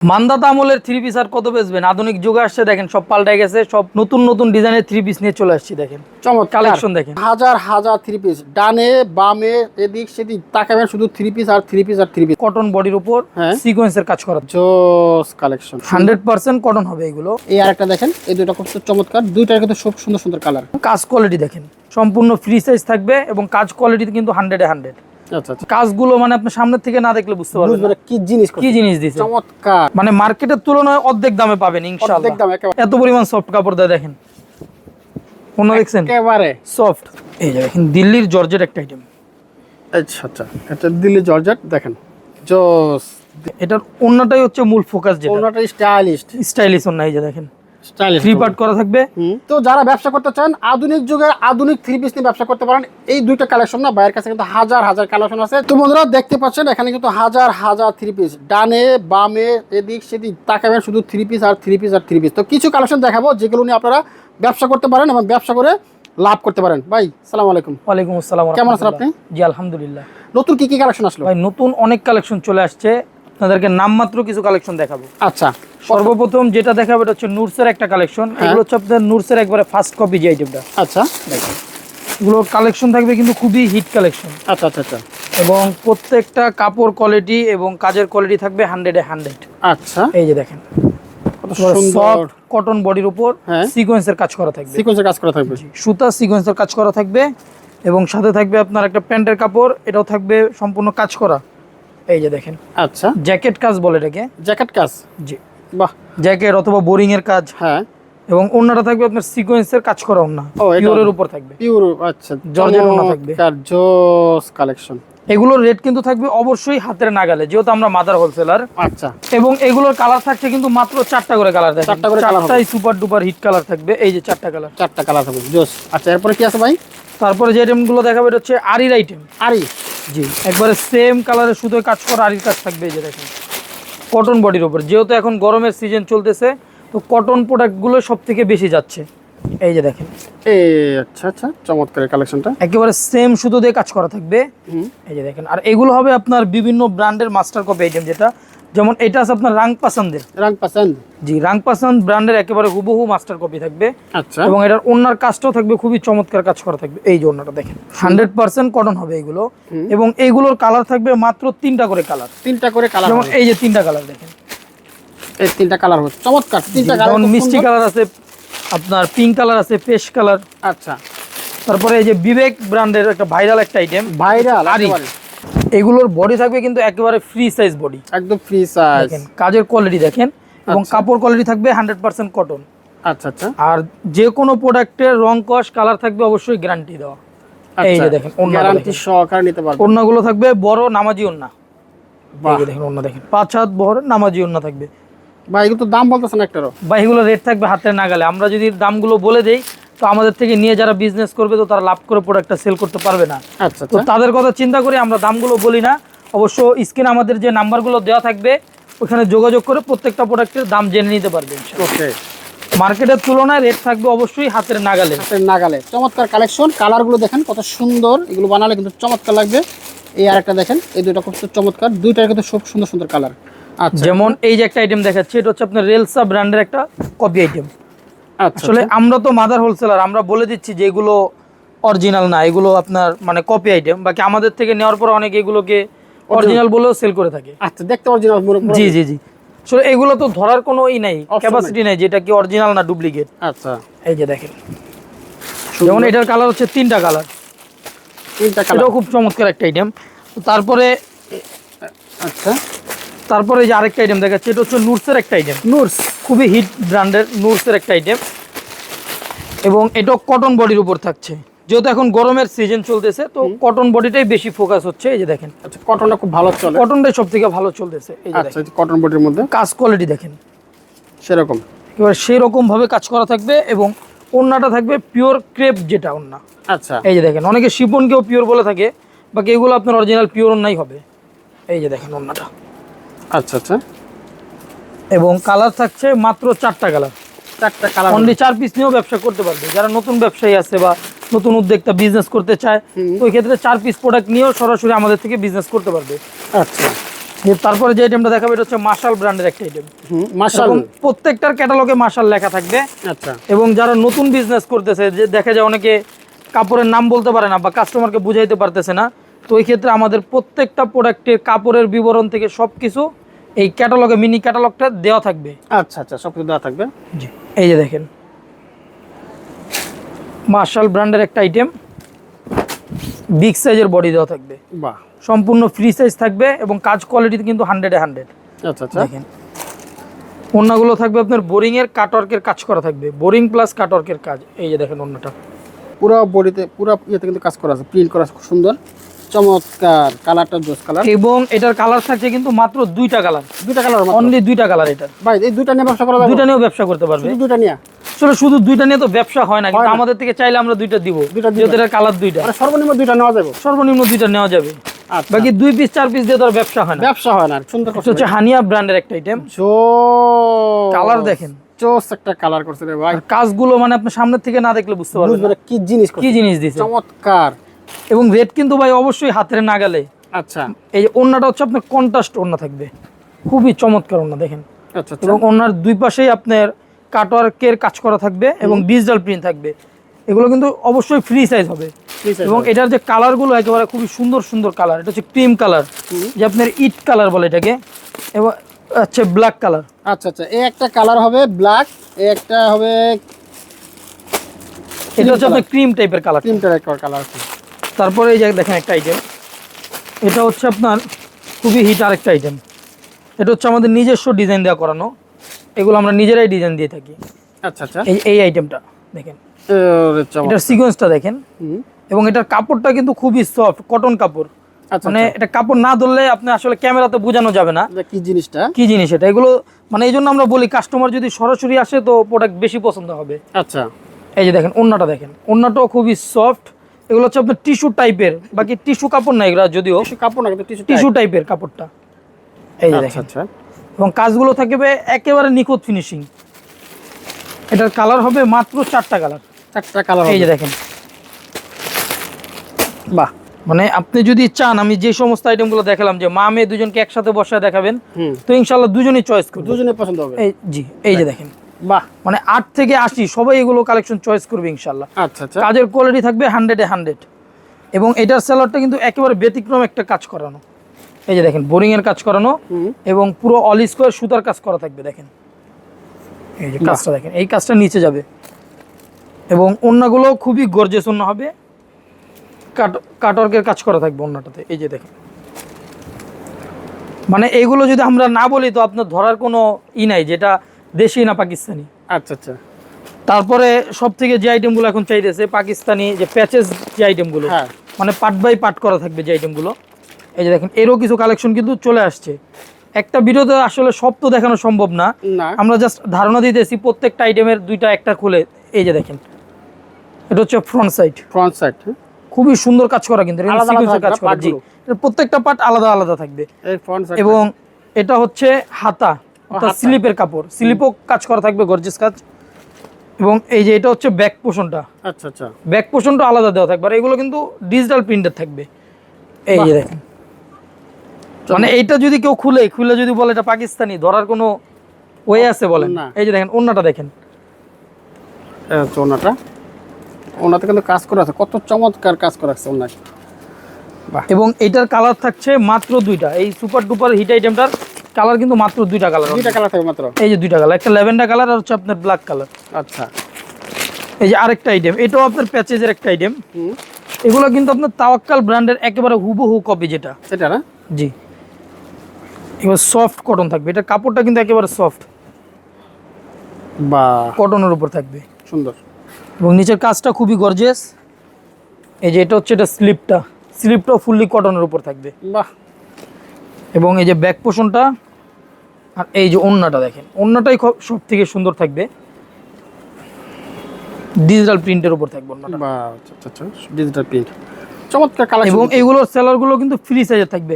মান্দাতা আমলের three piece আর কত বেচবেন? আধুনিক যুগে আসছে দেখেন সব পাল্টে গেছে সব নতুন নতুন ডিজাইনের থ্রি পিস নিয়ে চলে আসছি দেখেন। চমৎকার। কালেকশন দেখেন। হাজার হাজার থ্রি পিস ডানে বামে এদিক সেদিক তাকাবেন শুধু থ্রি পিস আর থ্রি পিস আর থ্রি পিস কটন বডির উপর হ্যাঁ। সিকোয়েন্সের কাজ করা। জোস কালেকশন হান্ড্রেড পার্সেন্ট কটন হবে এগুলো। এই আরেকটা দেখেন এই দুটো খুব চমৎকার। দুইটার কিন্তু খুব সুন্দর সুন্দর কালার কাজ কোয়ালিটি দেখেন। সম্পূর্ণ ফ্রি সাইজ থাকবে এবং কাজ কোয়ালিটি কিন্তু হান্ড্রেডে হান্ড্রেড আচ্ছা আচ্ছা। কাজগুলো মানে আপনি সামনের থেকে না দেখলে বুঝতে পারবেন কি জিনিস কি জিনিস দিছে চমৎকার। মানে মার্কেটের তুলনায় অর্ধেক দামে পাবেন ইনশাআল্লাহ। এত পরিমাণ সফট কাপড় দেয় দেখেন। অন্য দেখছেন? একেবারে। সফট এই যে দেখেন দিল্লির জর্জেট একটা আইটেম আচ্ছা আচ্ছা। এটা দিল্লি জর্জেট দেখেন। জোস। এটার অন্যটাই হচ্ছে মূল ফোকাস যেটা। ওনাটা স্টাইলিস্ট স্টাইলিশ অন্য এই যে দেখেন। স্টাইলিশ থ্রি পার্ট করা থাকবে। তো যারা ব্যবসা করতে চান আধুনিক যুগের আধুনিক থ্রি পিস নিয়ে ব্যবসা করতে পারেন। এই দুইটা কালেকশন না বাইরের কাছে কিন্তু হাজার হাজার কালেকশন আছে। তো বন্ধুরা দেখতে পাচ্ছেন এখানে কিন্তু হাজার হাজার থ্রি পিস ডানে বামে এদিক সেদিক তাকাবেন শুধু থ্রি পিস আর থ্রি পিস আর থ্রি পিস তো কিছু কালেকশন দেখাবো যেগুলো নিয়ে আপনারা ব্যবসা করতে পারেন এবং ব্যবসা করে লাভ করতে পারেন। ভাই সালাম আলাইকুম। ওয়ালাইকুম আসসালাম কেমন আছেন আপনি? জি আলহামদুলিল্লাহ। নতুন কি কি কালেকশন আসলো? ভাই নতুন অনেক কালেকশন চলে আসছে। আপনাদেরকে নামমাত্র কিছু কালেকশন দেখাবো। আচ্ছা। সর্বপ্রথম যেটা দেখাবো এটা হচ্ছে নুরসের একটা কালেকশন। এগুলো হচ্ছে আপনার নুরসের একবারে ফার্স্ট কপি যে আইটেমটা আচ্ছা। এগুলো কালেকশন থাকবে কিন্তু খুবই হিট কালেকশন। আচ্ছা আচ্ছা আচ্ছা। এবং প্রত্যেকটা কাপড় কোয়ালিটি এবং কাজের কোয়ালিটি থাকবে হান্ড্রেডে হান্ড্রেড আচ্ছা। এই যে দেখেন। সফট কটন বডির উপর হ্যাঁ। সিকোয়েন্সের কাজ করা থাকবে। সিকোয়েন্সের কাজ করা থাকবে। সুতা সিকোয়েন্সের কাজ করা থাকবে এবং সাথে থাকবে আপনার একটা প্যান্টের কাপড় এটাও থাকবে সম্পূর্ণ কাজ করা। এই যে দেখেন। আচ্ছা। জ্যাকেট কাজ বলে এটাকে। জ্যাকেট কাজ। জি। বাহ। জ্যাকেট অথবা বোরিং এর কাজ। হ্যাঁ। এবং অন্যটা থাকবে আপনার সিকোয়েন্সের কাজ করা অন্য ও, এটা- পিওরের উপর থাকবে। পিওর আচ্ছা। জর্জের ওড়না থাকবে। জোস কালেকশন এগুলোর রেট কিন্তু থাকবে অবশ্যই হাতের নাগালে যেহেতু আমরা মাদার হোলসেলার আচ্ছা। এবং এগুলোর কালার থাকছে কিন্তু মাত্র চারটা করে কালার থাকবে। চারটা করে হবে। চারটাই সুপার ডুপার হিট কালার থাকবে এই যে চারটা কালার চারটা কালার থাকবে জোস। আচ্ছা এরপরে কি আছে ভাই? তারপরে যে আইটেমগুলো দেখাবে এটা হচ্ছে আরির আইটেম আরি। জি একবারে সেম কালারের শুধু কাজ করা আরির কাজ থাকবে এই যে দেখেন। কটন বডির উপর। যেহেতু এখন গরমের সিজন চলতেছে তো কটন প্রোডাক্টগুলো সব থেকে বেশি যাচ্ছে। এই যে দেখেন। এই আচ্ছা আচ্ছা চমৎকার কালেকশনটা একেবারে সেম সুতো দিয়ে কাজ করা থাকবে। এই যে দেখেন। আর এগুলো হবে আপনার বিভিন্ন ব্র্যান্ডের মাস্টার কপি আইটেম যেটা যেমন এটা আছে আপনার রাং পাসান্দের। রং পছন্দ জি রাং পাসান্দ ব্র্যান্ডের একেবারে হুবহু মাস্টার কপি থাকবে। আচ্ছা। এবং এটার ওনার কাজটাও থাকবে খুবই চমৎকার কাজ করা থাকবে। এই যে ওনাটা দেখেন হান্ড্রেড পার্সেন্ট কটন হবে এগুলো। এবং এইগুলোর কালার থাকবে মাত্র তিনটা করে কালার তিনটা করে কালার যেমন এই যে তিনটা কালার দেখেন। এই তিনটা কালার হচ্ছে চমৎকার তিনটা কালার যেমন মিষ্টি কালার আছে আপনার পিঙ্ক কালার আছে পেস্ট কালার আচ্ছা। তারপরে এই যে বিবেক ব্র্যান্ডের একটা ভাইরাল একটা আইটেম ভাইরাল এগুলোর বডি থাকবে কিন্তু একেবারে ফ্রি সাইজ বডি একদম ফ্রি সাইজ দেখেন কাজের কোয়ালিটি দেখেন এবং কাপড় কোয়ালিটি থাকবে হান্ড্রেড পার্সেন্ট কটন আচ্ছা আচ্ছা। আর যে কোনো প্রোডাক্টের রং কস কালার থাকবে অবশ্যই গ্যারান্টি দেওয়া। এই যে দেখেন গ্যারান্টি সহকারে নিতে পারবেন। ওড়নাগুলো থাকবে বড় নামাজি ওড়না। এই যে দেখেন ওড়না দেখেন। পাঁচ হাত বড় নামাজি ওড়না থাকবে। ভাই এগুলো তো দাম বলতেছেন একটারও। বা এগুলো রেট থাকবে হাতের নাগালে। আমরা যদি দামগুলো বলে দেই তো আমাদের থেকে নিয়ে যারা বিজনেস করবে তো তারা লাভ করে প্রোডাক্টটা সেল করতে পারবে না। আচ্ছা তো আচ্ছা। তাদের কথা চিন্তা করে আমরা দামগুলো বলি না। অবশ্য স্ক্রিনে আমাদের যে নাম্বারগুলো দেওয়া থাকবে ওখানে যোগাযোগ করে প্রত্যেকটা প্রোডাক্টের দাম জেনে নিতে পারবে ওকে। মার্কেটের তুলনায় রেট থাকবে অবশ্যই হাতের নাগালে। হাতের নাগালে। চমৎকার কালেকশন কালারগুলো দেখেন কত সুন্দর। এগুলো বানালে কিন্তু চমৎকার লাগবে। এই আরেকটা দেখেন এই দুটো খুব চমৎকার। দুইটার কিন্তু খুব সুন্দর সুন্দর কালার আচ্ছা। যেমন এই যে একটা আইটেম দেখাচ্ছি এটা হচ্ছে আপনার রেলসা ব্র্যান্ডের একটা কপি আইটেম আসলে আমরা তো মাদার হোলসেলার আমরা বলে দিচ্ছি যে এগুলো অরিজিনাল না এগুলো আপনার মানে কপি আইটেম বাকি আমাদের থেকে নেওয়ার পর অনেকে এগুলোকে অরিজিনাল বলেও সেল করে থাকে। আচ্ছা দেখতে অরিজিনাল জি জি জি। আসলে এগুলো তো ধরার কোনো ই নাই ক্যাপাসিটি নাই। যেটা কি অরিজিনাল না ডুপ্লিকেট আচ্ছা। এই যে দেখেন। যেমন এটার কালার হচ্ছে তিনটা কালার তিনটা কালার এটাও খুব চমৎকার একটা আইটেম তারপরে আচ্ছা। তারপরে এই যে আরেকটা আইটেম দেখাচ্ছে এটা হচ্ছে নুরসের একটা আইটেম নুরস খুবই হিট ব্র্যান্ডের নুরসের একটা আইটেম এবং এটাও কটন বডির উপর থাকছে। যেহেতু এখন গরমের সিজন চলতেছে তো কটন বডিটাই বেশি ফোকাস হচ্ছে। এই যে দেখেন। আচ্ছা কটনটা খুব ভালো চলে। কটনটাই সব থেকে ভালো চলতেছে। এই যে আচ্ছা কটন বডির মধ্যে? কাজ কোয়ালিটি দেখেন। সেরকম? এবার সেই রকম ভাবে কাজ করা থাকবে এবং ওড়নাটা থাকবে পিওর ক্রেপ যেটা ওড়না আচ্ছা। এই যে দেখেন অনেকে শিপনকেও পিওর বলে থাকে বাকি এগুলো আপনার অরিজিনাল পিওর ওড়নাই হবে। এই যে দেখেন ওড়নাটা আচ্ছা আচ্ছা। এবং কালার থাকছে মাত্র চারটা কালার চারটা কালার অনলি চার পিস নিয়েও ব্যবসা করতে পারবে। যারা নতুন ব্যবসায়ী আছে বা নতুন উদ্যোক্তা বিজনেস করতে চায় তো ওই ক্ষেত্রে চার পিস প্রোডাক্ট নিয়েও সরাসরি আমাদের থেকে বিজনেস করতে পারবে। আচ্ছা। তারপরে যে আইটেমটা দেখাবো এটা হচ্ছে মার্শাল ব্র্যান্ডের একটা আইটেম মার্শাল প্রত্যেকটার ক্যাটালগে মার্শাল লেখা থাকবে। আচ্ছা। এবং যারা নতুন বিজনেস করতেছে যে দেখা যায় অনেকে কাপড়ের নাম বলতে পারে না বা কাস্টমারকে বুঝাইতে পারতেছে না তো এই ক্ষেত্রে আমাদের প্রত্যেকটা প্রোডাক্টের কাপড়ের বিবরণ থেকে সব কিছু এই ক্যাটালগে মিনি ক্যাটালগটা দেওয়া থাকবে। আচ্ছা আচ্ছা সব কিছু দেওয়া থাকবে। জি এই যে দেখেন। মার্শাল ব্র্যান্ডের একটা আইটেম বিগ সাইজের বডি দেওয়া থাকবে। বাহ। সম্পূর্ণ ফ্রি সাইজ থাকবে এবং কাজ কোয়ালিটি কিন্তু হান্ড্রেডে হান্ড্রেড আচ্ছা আচ্ছা। দেখেন। ওড়নাগুলো থাকবে আপনার বোরিং এর কাটওয়ার্কের কাজ করা থাকবে। বোরিং প্লাস কাটওয়ার্কের কাজ। এই যে দেখেন ওড়নাটা পুরো বডিতে পুরো ইয়েতে কিন্তু কাজ করা আছে। প্রিন্ট করা আছে খুব সুন্দর। চমৎকার কালারটা জোস কালার। এবং এটার কালার থাকছে কিন্তু মাত্র দুইটা কালার। দুইটা কালার অনলি দুইটা কালার এটার ভাই এই দুইটা নিয়ে ব্যবসা করা যাবে? দুইটা নিয়েও ব্যবসা করতে পারবে। দুইটা নিয়ে? আসলে শুধু দুইটা নিয়ে তো ব্যবসা হয় না কিন্তু আমাদের থেকে চাইলে আমরা দুইটা দিব। দুইটা যেহেতু এটার কালার দুইটা। মানে সর্বনিম্ন দুইটা নেওয়া যাবে। সর্বনিম্ন দুইটা নেওয়া যাবে। আচ্ছা। বাকি দুই পিস চার পিস দিয়ে তো ব্যবসা হয় না। ব্যবসা হয় না সুন্দর হচ্ছে হানিয়া ব্র্যান্ডের একটা আইটেম কালার দেখেন। জোস একটা কালার করছে রে ভাই। কাজগুলো মানে আপনি সামনের থেকে না দেখলে বুঝতে পারবেন কি জিনিস কি জিনিস দিছে। চমৎকার। এবং রেট কিন্তু ভাই অবশ্যই হাতের নাগালে। আচ্ছা। এই যে ওড়নাটা হচ্ছে আপনার কন্ট্রাস্ট ওড়না থাকবে। খুবই চমৎকার ওড়না দেখেন। আচ্ছা আচ্ছা। এবং ওড়নার দুই পাশেই আপনার কাটওয়ার্কের কাজ করা থাকবে এবং ডিজিটাল প্রিন্ট থাকবে। এগুলো কিন্তু অবশ্যই ফ্রি সাইজ হবে। এবং এটার যে কালারগুলো একেবারে খুবই সুন্দর সুন্দর কালার এটা হচ্ছে ক্রিম কালার যে আপনার ইট কালার বলে এটাকে। এবং হচ্ছে ব্ল্যাক কালার আচ্ছা আচ্ছা এই একটা কালার হবে ব্ল্যাক এই একটা হবে এটা হচ্ছে আপনার ক্রিম টাইপের কালার ক্রিমটার একটা কালার আছে তারপরে এই যে দেখেন একটা আইটেম এটা হচ্ছে আপনার খুবই হিট আরেকটা আইটেম এটা হচ্ছে আমাদের নিজস্ব ডিজাইন দেওয়া করানো। এগুলো আমরা নিজেরাই ডিজাইন দিয়ে থাকি। আচ্ছা আচ্ছা। এই এই আইটেমটা দেখেন। এটার সিকোয়েন্সটা দেখেন। এবং এটার কাপড়টা কিন্তু খুবই সফট কটন কাপড়। আচ্ছা মানে এটা কাপড় না ধরলে আপনি আসলে ক্যামেরাতে বোঝানো যাবে না। কি জিনিসটা? কি জিনিস এটা? এগুলো মানে এই জন্য আমরা বলি কাস্টমার যদি সরাসরি আসে তো প্রোডাক্ট বেশি পছন্দ হবে। আচ্ছা। এই যে দেখেন ওন্নাটা দেখেন। ওন্নাটাও খুবই সফট এগুলো হচ্ছে আপনার টিস্যু টাইপের বাকি টিস্যু কাপড় না এগুলো যদিও। কাপড় না কিন্তু টিস্যু টাইপের কাপড়টা। এই যে আচ্ছা দেখেন। আচ্ছা। এবং কাজগুলো থাকবে একেবারে নিখুঁত ফিনিশিং এটার কালার হবে মাত্র চারটা কালার চারটা কালার এই যে দেখেন। বাহ মানে আপনি যদি চান আমি যে সমস্ত আইটেমগুলো দেখালাম যে মা মেয়ে দুজনকে একসাথে বসায় দেখাবেন তো ইনশাল্লাহ দুজনেই চয়েস করবে দুজনে পছন্দ হবে। এই জি এই যে দেখেন। বাহ। মানে আট থেকে আশি সবাই এগুলো কালেকশন চয়েস করবে ইনশাল্লাহ আচ্ছা আচ্ছা। কাজের কোয়ালিটি থাকবে হান্ড্রেডে হান্ড্রেড এবং এটার স্যালারটা কিন্তু একেবারে ব্যতিক্রম একটা কাজ করানো। এই যে দেখেন বোরিং এর কাজ করানো এবং পুরো অল স্কোয়ার সুতার কাজ করা থাকবে দেখেন। এই যে কাজটা দেখেন এই কাজটা নিচে যাবে। এবং অন্যগুলো খুবই গর্জেস অন্য হবে। কাট কাটওয়ার্কের কাজ করা থাকবে অন্যটাতে এই যে দেখেন। মানে এইগুলো যদি আমরা না বলি তো আপনার ধরার কোনো ই নাই যেটা দেশি না পাকিস্তানি? আচ্ছা আচ্ছা। তারপরে সব থেকে যে আইটেমগুলো এখন চাইতেছে পাকিস্তানি যে প্যাচেস যে আইটেমগুলো হ্যাঁ। মানে পার্ট বাই পার্ট করা থাকবে যে আইটেমগুলো এই যে দেখেন এরও কিছু কালেকশন কিন্তু চলে আসছে। একটা ভিডিওতে আসলে সব তো দেখানো সম্ভব না। আমরা জাস্ট ধারণা দিতেছি প্রত্যেকটা আইটেমের দুইটা একটা খুলে এই যে দেখেন। এটা হচ্ছে ফ্রন্ট সাইড ফ্রন্ট সাইড খুবই সুন্দর কাজ করা কিন্তু আলাদা আলাদা কাজ করা জি। প্রত্যেকটা পার্ট আলাদা আলাদা থাকবে। এই ফ্রন্ট সাইড এবং এটা হচ্ছে হাতা। অর্থাৎ। স্লিপের কাপড়। স্লিপও কাজ করা থাকবে গর্জেস কাজ। এবং এই যে এটা হচ্ছে ব্যাক পোষণটা আচ্ছা আচ্ছা। ব্যাক পোর্শনটা আলাদা দেওয়া থাকবে। আর এগুলো কিন্তু ডিজিটাল প্রিন্টের থাকবে। এই যে দেখেন। মানে এইটা যদি কেউ খুলে খুলে যদি বলে এটা পাকিস্তানি ধরার কোনো ওয়ে আছে বলেন? না। এই যে দেখেন অন্যটা দেখেন। ওনাটা ওনাতে কিন্তু কাজ করা আছে। কত চমৎকার কাজ করা আছে ওনার এবং এইটার কালার থাকছে মাত্র দুইটা। এই সুপার ডুপার হিট আইটেমটার কালার কিন্তু মাত্র দুইটা কালার দুইটা কালার থাকবে মাত্র? এই যে দুইটা কালার একটা ল্যাভেন্ডার কালার আর হচ্ছে আপনার ব্ল্যাক কালার। আচ্ছা। এই যে আরেকটা আইটেম এটাও আপনার প্যাচেজের একটা আইটেম এগুলো কিন্তু আপনার তাওয়াক্কাল ব্র্যান্ডের একেবারে হুবহু কপি যেটা। সেটা না? জি। এবার সফট কটন থাকবে। এটা কাপড়টা কিন্তু একেবারে সফট বা কটনের উপর থাকবে। সুন্দর। এবং নিচের কাজটা খুবই গর্জিয়াস এই যে এটা হচ্ছে এটা স্লিপটা স্লিপটাও ফুললি কটনের উপর থাকবে। বাহ। এবং এই যে ব্যাক পোষণটা আর এই যে ওন্নাটা দেখেন ওন্নাটাই সব থেকে সুন্দর থাকবে। ডিজিটাল প্রিন্টের উপর থাকবে ওন্নাটা। বা আচ্ছা আচ্ছা ডিজিটাল প্রিন্ট চমৎকার কালার এবং এইগুলোর সেলারগুলো কিন্তু ফ্রি সাইজের থাকবে।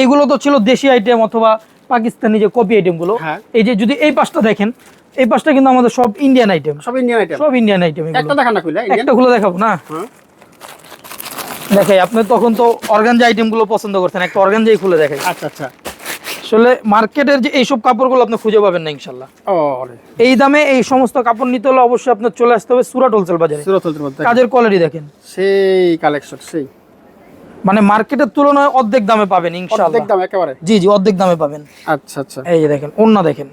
এইগুলো তো ছিল দেশি আইটেম অথবা পাকিস্তানি যে কপি আইটেমগুলো হ্যাঁ। এই যে যদি এই পাশটা দেখেন এই পাশটা কিন্তু আমাদের সব ইন্ডিয়ান আইটেম সব ইন্ডিয়ান আইটেম সব ইন্ডিয়ান আইটেম একটা খুলে একটা খুলে দেখাবো না? হ্যাঁ। দেখাই আপনি তখন তো অর্গানজা আইটেমগুলো পছন্দ করতেন একটা অর্গানজাই খুলে দেখাই। আচ্ছা আচ্ছা। আসলে মার্কেটের যে এইসব কাপড়গুলো আপনি খুঁজে পাবেন না ইনশাল্লাহ। এই দামে এই সমস্ত কাপড় নিতে হলে অবশ্যই আপনার চলে আসতে হবে সুরাট হোলসেল বাজারে। সুরতুলের মধ্যে কাজের কোয়ালিটি দেখেন। সেই কালেকশন সেই। মানে মার্কেটের তুলনায় অর্ধেক দামে পাবেন ইনশাল্লাহ। অর্ধেক দাম একেবারে? জি জি অর্ধেক দামে পাবেন। আচ্ছা আচ্ছা। এই যে দেখেন অন্য দেখেন।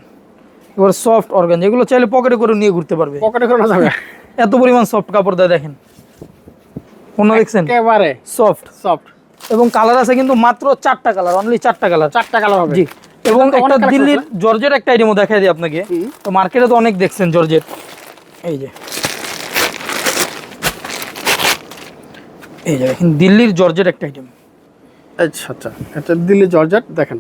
এবার সফট অর্গান যেগুলো চাইলে পকেটে করে নিয়ে ঘুরতে পারবে। পকেটে করে না যাবে? এত পরিমাণ সফট কাপড় দেয় দেখেন। অন্য দেখছেন? একেবারে সফট সফট এবং কালার আছে কিন্তু মাত্র চারটা কালার অনলি চারটা কালার চারটা কালার হবে। জি। এবং একটা দিল্লির জর্জেট একটা আইটেমও দেখাই দিই আপনাকে। তো মার্কেটে তো অনেক দেখছেন জর্জেট এই যে। এই যে দেখেন দিল্লির জর্জেট একটা আইটেম আচ্ছা আচ্ছা। এটা দিল্লি জর্জেট দেখেন।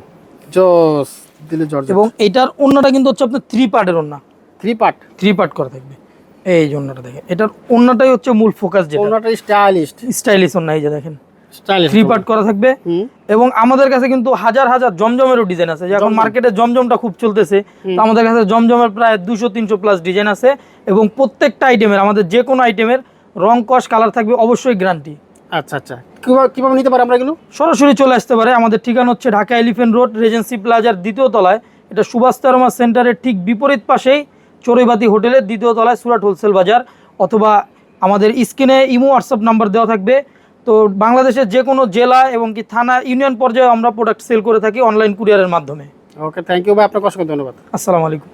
জোস দিল্লি জর্জেট এবং এটার অন্যটা কিন্তু হচ্ছে আপনার থ্রি পার্টের অন্য থ্রি পার্ট থ্রি পার্ট করা থাকবে। এই যে অন্যটা দেখেন। এটার অন্যটাই হচ্ছে মূল ফোকাস যেটা। ওনাটা স্টাইলিস্ট স্টাইলিশ অন্য এই যে দেখেন। স্টাইলিশ থ্রি পার্ট করা থাকবে। এবং আমাদের কাছে কিন্তু হাজার হাজার জমজমেরও ডিজাইন আছে। যে এখন মার্কেটে জমজমটা খুব চলতেছে। তো আমাদের কাছে জমজমের প্রায় দুশো তিনশো প্লাস ডিজাইন আছে। এবং প্রত্যেকটা আইটেমের আমাদের যে কোনো আইটেমের রং কস কালার থাকবে অবশ্যই গ্যারান্টি আচ্ছা আচ্ছা। কীভাবে কীভাবে নিতে পারি আমরা এগুলো? সরাসরি চলে আসতে পারে। আমাদের ঠিকানা হচ্ছে ঢাকা এলিফেন্ট রোড রেজেন্সি প্লাজার দ্বিতীয় তলায়। এটা সুভাষ তারমা সেন্টারের ঠিক বিপরীত পাশেই। চড়ুইবাতি হোটেলের দ্বিতীয় তলায় সুরাট হোলসেল বাজার অথবা আমাদের স্ক্রিনে ইমো হোয়াটসঅ্যাপ নাম্বার দেওয়া থাকবে। তো বাংলাদেশের যে কোনো জেলা এবং কি থানা ইউনিয়ন পর্যায়ে আমরা প্রোডাক্ট সেল করে থাকি অনলাইন কুরিয়ারের মাধ্যমে। ওকে থ্যাংক ইউ ভাই আপনাকে অসংখ্য ধন্যবাদ। আসসালামু আলাইকুম।